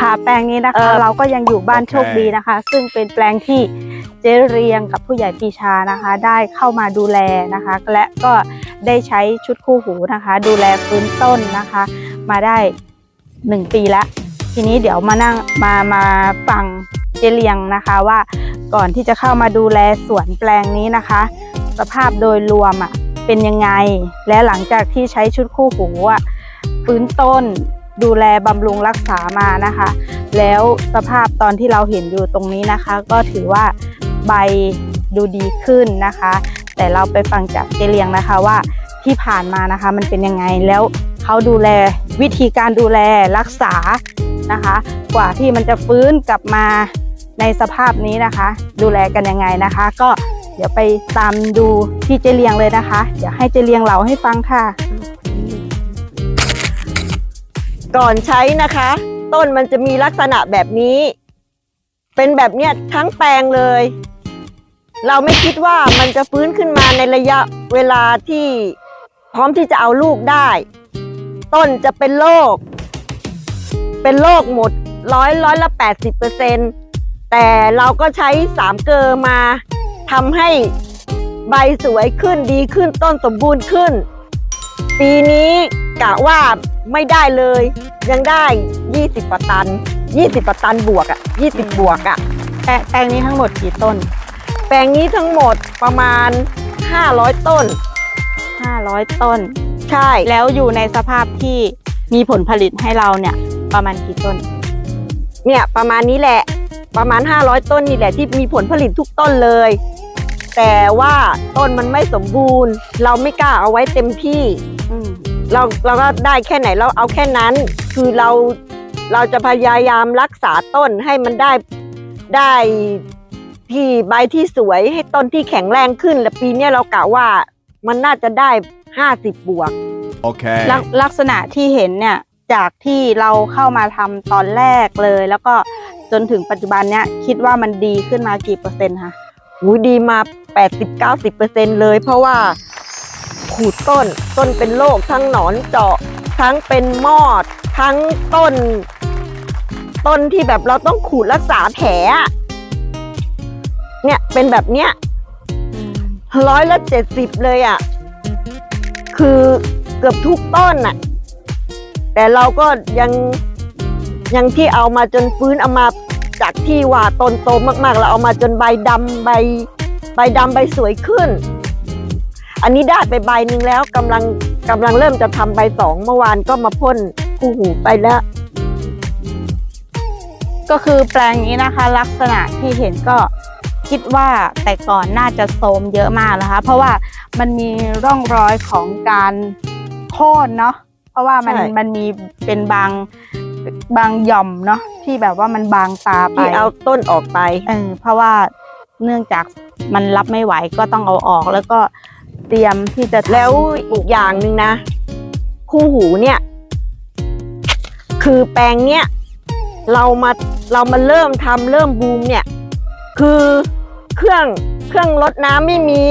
ค่ะแปลงนี้นะเอคะอเราก็ยังอยู่บ้านโอเคโชคดีนะคะ ซึ่งเป็นแปลงที่เจ๊เรียงกับผู้ใหญ่ปีชานะคะ ได้เข้ามาดูแลนะคะ และก็ได้ใช้ชุดคู่หูนะคะ ดูแลฟื้นต้นนะคะ มาได้หนึ่งปีแล้ว ทีนี้เดี๋ยวมานั่งมามาฟังเจเลียงนะคะว่าก่อนที่จะเข้ามาดูแลสวนแปลงนี้นะคะ สภาพโดยรวมอะเป็นยังไง และหลังจากที่ใช้ชุดคู่หูอะฟื้นต้น ดูแลบำรุงรักษามานะคะ แล้วสภาพตอนที่เราเห็นอยู่ตรงนี้นะคะ ก็ถือว่าใบดูดีขึ้นนะคะ แต่เราไปฟังจากเจเลียงนะคะว่าที่ผ่านมานะคะ มันเป็นยังไงแล้วเขาดูแลวิธีการดูแลรักษานะคะ กว่าที่มันจะฟื้นกลับมาในสภาพนี้นะคะ ดูแลกันยังไงนะคะ ก็เดี๋ยวไปตามดูที่เจเลียงเลยนะคะ เดี๋ยวให้เจเลียงเล่าให้ฟังค่ะ ก่อนใช้นะคะ ต้นมันจะมีลักษณะแบบนี้ เป็นแบบเนี้ยทั้งแปลงเลย เราไม่คิดว่ามันจะฟื้นขึ้นมาในระยะเวลาที่พร้อมที่จะเอาลูกได้ ต้นจะเป็นโรคเป็นโรคหมดร้อยร้อยละแปดสิบเปอร์เซ็นแต่เราก็ใช้สามเกลอมาทำให้ใบสวยขึ้นดีขึ้นต้นสมบูรณ์ขึ้น ปีนี้ กะว่าไม่ได้เลย ยังได้ 20กว่าตัน 20กว่าตันบวกอะ20 บวกอะแปลงแปลงนี้ทั้งหมดกี่ต้น แปลงนี้ทั้งหมดประมาณ 500 ต้น 500 ต้น ใช่แล้วอยู่ในสภาพที่มีผลผลิตให้เราเนี่ยประมาณกี่ต้น เนี่ยประมาณนี้แหละประมาณ 500 ต้นนี่แหละที่มีผลผลิตทุกต้นเลย แต่ว่าต้นมันไม่สมบูรณ์ เราไม่กล้าเอาไว้เต็มที่อืม เราเราก็ได้แค่ไหนเราเอาแค่นั้น คือเราเราจะพยายามรักษาต้นให้มันได้ได้ที่ใบที่สวยให้ต้นที่แข็งแรงขึ้น และปีเนี้ยเรากะว่ามันน่าจะได้ห้าสิบบวก Okay. ลักลักษณะที่เห็นเนี่ยจากที่เราเข้ามาทำตอนแรกเลย แล้วก็จนถึงปัจจุบันเนี้ยคิดว่ามันดีขึ้นมากี่เปอร์เซ็นต์คะ หูดีมา 80-90%เลย เพราะว่า ขูดต้น ต้นเป็นโรคทั้งหนอนเจาะ ทั้งเป็นมอด ทั้งต้น ต้นที่แบบเราต้องขูดรักษาแผลอะเนี่ยเป็นแบบเนี้ยร้อยละเจ็ดสิบเลยอะ่ะ คือเกือบทุกต้นน่ะ แต่เราก็ยังยังที่เอามาจนฟื้นเอามาจากที่ว่าต้นโตมากๆ เราเอามาจนใบดำใบ ใบดำใบสวยขึ้น อันนี้ได้ไปใบหนึ่งแล้วกำลังกำลังเริ่มจะทำใบสองเมื่อวานก็มาพ่นคู่หูไปแล้ว ก็คือแปลงนี้นะคะ ลักษณะที่เห็นก็คิดว่าแต่ก่อนน่าจะโทรมเยอะมากนะคะ เพราะว่ามันมีร่องรอยของการโค่นเนาะเพราะว่ามันใช่มันมีเป็นบางบางหย่อมเนาะที่แบบว่ามันบางตาไปที่เอาต้นออกไปเออเพราะว่าเนื่องจากมันรับไม่ไหวก็ต้องเอาออกแล้วก็ เตรียมที่จะทำแล้วอีกอย่างหนึ่งนะ คู่หูเนี่ย คือแปลงเนี้ยเรามาเรามาเริ่มทำเริ่มบูมเนี่ย คือเครื่องเครื่องรดน้ำไม่มี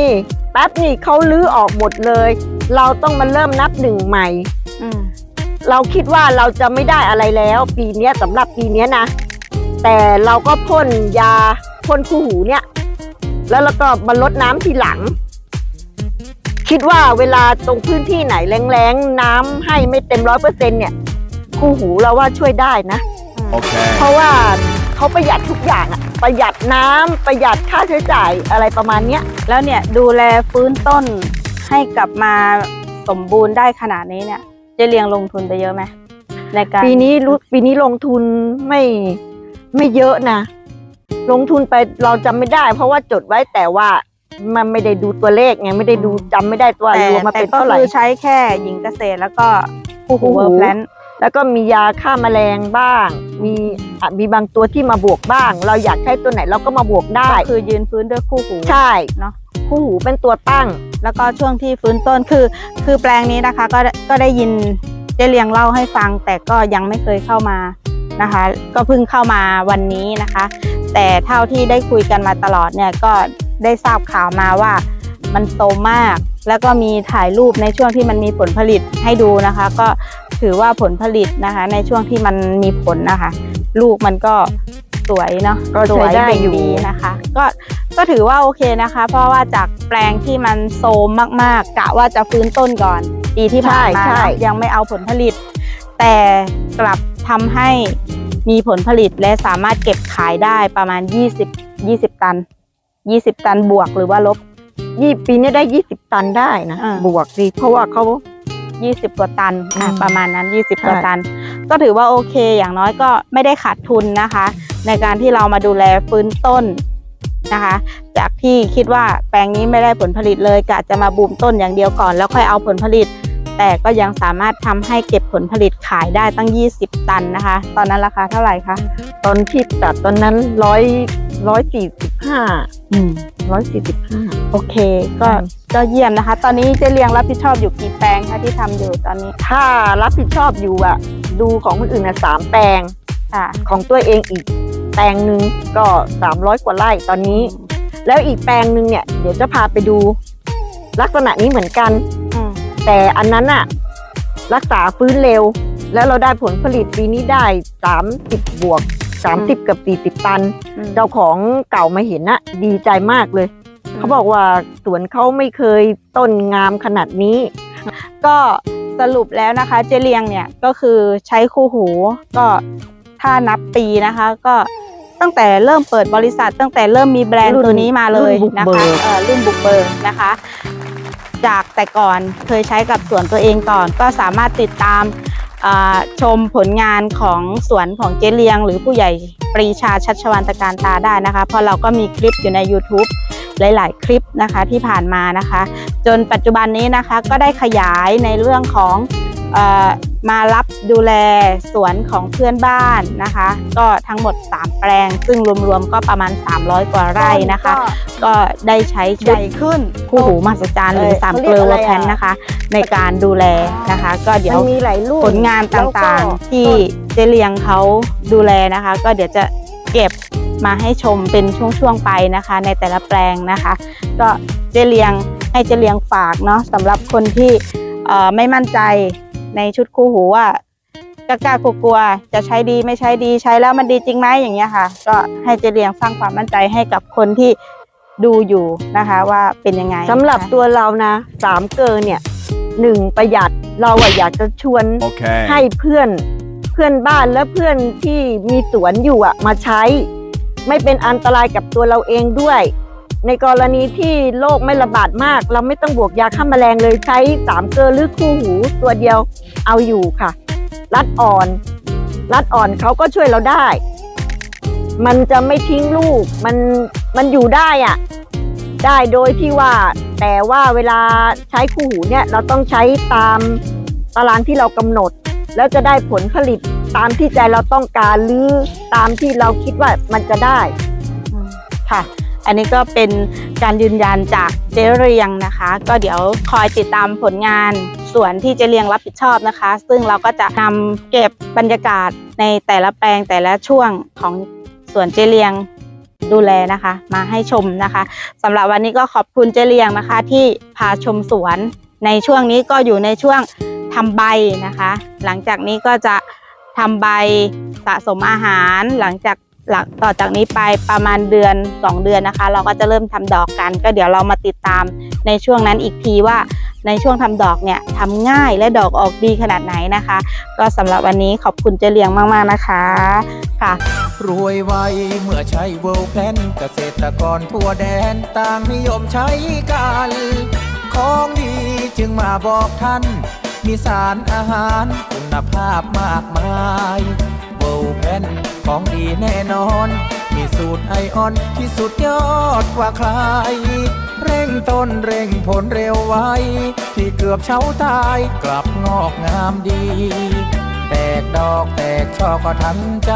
แป๊บนี่เขาลื้อออกหมดเลย เราต้องมาเริ่มนับหนึ่งใหม่อืมเราคิดว่าเราจะไม่ได้อะไรแล้ว ปีเนี้ยสำหรับปีเนี้ยนะ แต่เราก็พ่นยาพ่นคู่หูเนี่ย แล้วเราก็มาลดน้ำทีหลัง คิดว่าเวลาตรงพื้นที่ไหนแรงๆ น้ำให้ไม่เต็มร้อยเปอร์เซ็นเนี่ย คู่หูเราว่าช่วยได้นะเพ Okay. ราะว่าเขาประหยัดทุกอย่างอะประหยัดน้ำประหยัดค่าใช้จ่ายอะไรประมาณเนี้ย แล้วเนี่ยดูแลฟื้นต้นให้กลับมาสมบูรณ์ได้ขนาดนี้เนี่ยเจะเรียงลงทุนไปเยอะไหมในการปีนี้รู้ปีนี้ลงทุนไม่ไม่เยอะนะ ลงทุนไปเราจำไม่ได้ เพราะว่าจดไว้แต่ว่า มันไม่ได้ดูตัวเลขไงไม่ได้ดูจำไม่ได้ตัวแต่รวมมาแต่เป็นก็เท่าไหร่ คือใช้แค่หญิงเกษตรแล้วก็คู่หูคู่หูเวอร์แพลนแล้วก็มียาฆ่าแมลงบ้าง มีอะมีบางตัวที่มาบวกบ้าง เราอยากใช้ตัวไหนเราก็มาบวกได้ ก็คือยืนฟื้นด้วยคู่หู ใช่เนาะคู่หูเป็นตัวตั้ง แล้วก็ช่วงที่ฟื้นต้นคือ คือแปลงนี้นะคะ ก็ก็ได้ยินเจเลียงเล่าให้ฟัง แต่ก็ยังไม่เคยเข้ามานะคะ ก็เพิ่งเข้ามาวันนี้นะคะ แต่เท่าที่ได้คุยกันมาตลอดเนี่ยก็ ได้ทราบข่าวมาว่ามันโตมาก แล้วก็มีถ่ายรูปในช่วงที่มันมีผลผลิตให้ดูนะคะ ก็ถือว่าผลผลิตนะคะ ในช่วงที่มันมีผลนะคะ ลูกมันก็สวยเนาะก็สใช้วยได้เบ่งอยู่ดีนะคะ ก็ก็ถือว่าโอเคนะคะ เพราะว่าจากแปลงที่มันโทรมมากๆกะว่าจะฟื้นต้นก่อน ปีที่ผ่านมาใช่ใช่เนาะยังไม่เอาผลผลิต แต่กลับทำให้มีผลผลิตและสามารถเก็บขายได้ประมาณ 20 20 ตัน 20ตันบวกหรือว่าลบยี่ปีนี้ได้ยี่สิบตันได้นะอ่า บวกดีเพราะว่าเขา20กว่าตันอะอืมประมาณนั้น20กว่าใช่ตัน ก็ถือว่าโอเคอย่างน้อยก็ไม่ได้ขาดทุนนะคะ ในการที่เรามาดูแลฟื้นต้นนะคะ จากที่คิดว่าแปลงนี้ไม่ได้ผลผลิตเลยกะจะมาบูมต้นอย่างเดียวก่อน แล้วค่อยเอาผลผลิต แต่ก็ยังสามารถทำให้เก็บผลผลิตขายได้ตั้ง 20 ตันนะคะ ตอนนั้นราคาเท่าไหร่คะ ตอนที่ตัดตอนนั้นร้อย ร้อยสี่สิบห้าอืมร้อยสี่สิบห้าโอเค ก็อืมก็เยี่ยมนะคะ ตอนนี้เจเลียงรับผิดชอบอยู่กี่แปลงคะที่ทำอยู่ตอนนี้ ถ้ารับผิดชอบอยู่อะดูของคนอื่นนะสามแปลงค่ะ ของตัวเองอีกแปลงหนึ่งก็300กว่าไร่ตอนนี้ แล้วอีกแปลงหนึ่งเนี่ยเดี๋ยวจะพาไปดู ลักษณะนี้เหมือนกัน อืมแต่อันนั้นอะรักษาฟื้นเร็ว แล้วเราได้ผลผลิตปีนี้ได้30บวก 30กับ40 ตันอืมเจ้าของเก่ามาเห็นนะดีใจมากเลย เขาบอกว่าสวนเขาไม่เคยต้นงามขนาดนี้ ก็สรุปแล้วนะคะ เจเลียงเนี่ยก็คือใช้คู่หูก็ถ้านับปีนะคะ ก็ตั้งแต่เริ่มเปิดบริษัท ตั้งแต่เริ่มมีแบรนด์รุ่นตัวนี้มาเลยรุ่นบุกนะเบิคะกเอ่อรุ่นบุกเบิร์นะคะ จากแต่ก่อนเคยใช้กับสวนตัวเองก่อน ก็สามารถติดตามอ่า ชมผลงานของสวนของเจเลียง หรือผู้ใหญ่ปรีชาชัชวันตการตาได้นะคะ เพราะเราก็มีคลิปอยู่ใน YouTube หลาย ๆ คลิปนะคะที่ผ่านมานะคะ จนปัจจุบันนี้นะคะก็ได้ขยายในเรื่องของ มารับดูแลสวนของเพื่อนบ้านนะคะ ก็ทั้งหมด 3 แปลง ซึ่งรวมๆก็ประมาณ 300 กว่าไร่นะคะ ก็ได้ใช้ชุใหดญ่ขึ้นคู่หูมหัศจรรย์หรือเอ่อสามเขาเกเรีลืยกออะไรแพนอะนะคะ ในการดูแลนะคะ ก็เดี๋ยวมันมีหลายรุ่นผลงานต่างๆที่เจเลียงเขาดูแลนะคะ ก็เดี๋ยวจะเก็บมาให้ชมเป็นช่วงๆไปนะคะ ในแต่ละแปลงนะคะ ก็เจเลียงให้เจเลียงฝากเนาะสำหรับคนที่เอ่อไม่มั่นใจ ในชุดคู่หูว่ากล้ากลัวๆจะใช้ดีไม่ใช้ดีใช้แล้วมันดีจริงไหมอย่างเงี้ยค่ะ ก็ให้เจเลียงสร้างความมั่นใจให้กับคนที่ดูอยู่นะคะว่าเป็นยังไงสำหรับนะคะตัวเรานะสามเกอเนี่ยหนึ่งประหยัดเราอะอยากจะชวน Okay. ให้เพื่อนเพื่อนบ้านและเพื่อนที่มีสวนอยู่อะมาใช้ ไม่เป็นอันตรายกับตัวเราเองด้วย ในกรณีที่โรคไม่ระบาดมาก เราไม่ต้องบวกยาฆ่าแมลงเลยใช้สามเกลือหรือคู่หูตัวเดียวเอาอยู่ค่ะ รัดอ่อน รัดอ่อนเขาก็ช่วยเราได้ มันจะไม่ทิ้งลูก มันมันอยู่ได้อะได้โดยที่ว่า แต่ว่าเวลาใช้คู่หูเนี่ยเราต้องใช้ตามตารางที่เรากำหนด แล้วจะได้ผลผลิตตามที่ใจเราต้องการหรือตามที่เราคิดว่ามันจะได้ค่ะ อันนี้ก็เป็นการยืนยันจากเจเรียงนะคะ ก็เดี๋ยวคอยติดตามผลงานส่วนที่เจเรียงรับผิดชอบนะคะ ซึ่งเราก็จะนำเก็บบรรยากาศในแต่ละแปลงแต่ละช่วงของสวนเจเรียงดูแลนะคะ มาให้ชมนะคะสำหรับวันนี้ก็ขอบคุณเจเรียงนะคะ ที่พาชมสวน ในช่วงนี้ก็อยู่ในช่วงทำใบนะคะ หลังจากนี้ก็จะทำใบสะสมอาหารหลังจาก หลังต่อจากนี้ไปประมาณเดือน 2 เดือนนะคะ เราก็จะเริ่มทำดอกกัน ก็เดี๋ยวเรามาติดตามในช่วงนั้นอีกทีว่าในช่วงทำดอกเนี่ยทำง่ายและดอกออกดีขนาดไหนนะคะ ก็สำหรับวันนี้ขอบคุณเจเลียงมากๆนะคะค่ะ รวยไวเมื่อใช้เวิลแพลนเกษตรกรทั่วแดนต่างนิยมใช้กันของดีจึงมาบอกท่าน มีสารอาหารคุณภาพมากมาย ลด์แพนของดีแน่นอน มีสูตรไอออนที่สุดยอดกว่าใคร เร่งต้นเร่งผลเร็วไว ที่เกือบเช้าตายกลับงอกงามดี แตกดอกแตกช่อก็ทันใจ